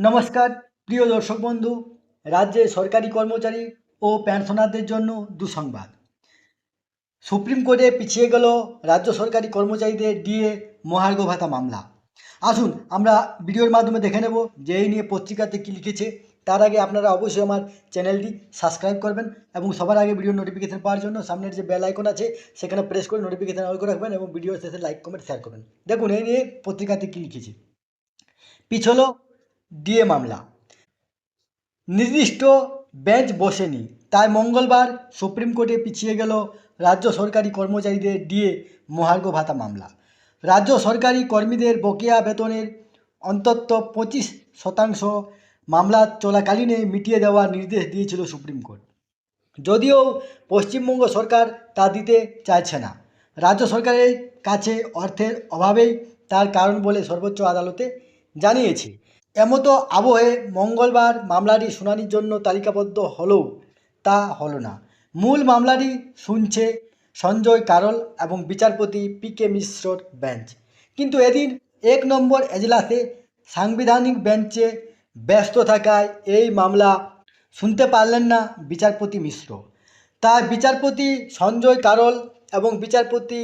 নমস্কার, প্রিয় দর্শক বন্ধু, রাজ্যে সরকারি কর্মচারী ও পেনশনারদের জন্য দুঃসংবাদ। সুপ্রিম কোর্টে পিছিয়ে গেল রাজ্য সরকারি কর্মচারীদের ডিএ মহার্ঘ ভাতা মামলা। আসুন, আমরা ভিডিওর মাধ্যমে দেখে নেব যে এই নিয়ে পত্রিকাতে কী লিখেছে। তার আগে আপনারা অবশ্যই আমার চ্যানেলটি সাবস্ক্রাইব করবেন এবং সবার আগে ভিডিও নোটিফিকেশন পাওয়ার জন্য সামনের যে বেল আইকন আছে, সেখানে প্রেস করে নোটিফিকেশন অল করে রাখবেন এবং ভিডিও শেষে লাইক কমেন্ট শেয়ার করবেন। দেখুন, এই নিয়ে পত্রিকাতে কী লিখেছে। পিছলো ডিএ মামলা। নির্দিষ্ট বেঞ্চ বসেনি। তাই মঙ্গলবার সুপ্রিম কোর্টে পিছিয়ে গেল রাজ্য সরকারি কর্মচারীদের ডিএ মহার্ঘ ভাতা মামলা। রাজ্য সরকারি কর্মীদের বকেয়া বেতনের অন্তত পঁচিশ শতাংশ মামলা চলাকালীনে মিটিয়ে দেওয়ার নির্দেশ দিয়েছিল সুপ্রিম কোর্ট। যদিও পশ্চিমবঙ্গ সরকার তা দিতে চাইছে না। রাজ্য সরকারের কাছে অর্থের অভাবেই তার কারণ বলে সর্বোচ্চ আদালতে জানিয়েছে। এমতো আবহে মঙ্গলবার মামলাটি শুনানির জন্য তালিকাবদ্ধ হলেও তা হলো না। মূল মামলাটি শুনছে সঞ্জয় কারল এবং বিচারপতি পি কে মিশ্রর বেঞ্চ। কিন্তু এদিন এক নম্বর এজলাসে সাংবিধানিক বেঞ্চে ব্যস্ত থাকায় এই মামলা শুনতে পারলেন না বিচারপতি মিশ্র। তাই বিচারপতি সঞ্জয় কারল এবং বিচারপতি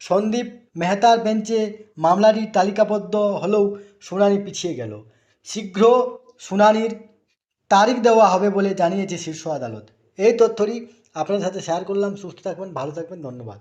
সন্দীপ মেহতার বেঞ্চে মামলাটি তালিকাবদ্ধ হলেও শুনানি পিছিয়ে গেল। শীঘ্র শুনানির তারিখ দেওয়া হবে বলে জানিয়েছে শীর্ষ আদালত। এই তথ্যটি আপনাদের সাথে শেয়ার করলাম। সুস্থ থাকবেন, ভালো থাকবেন, ধন্যবাদ।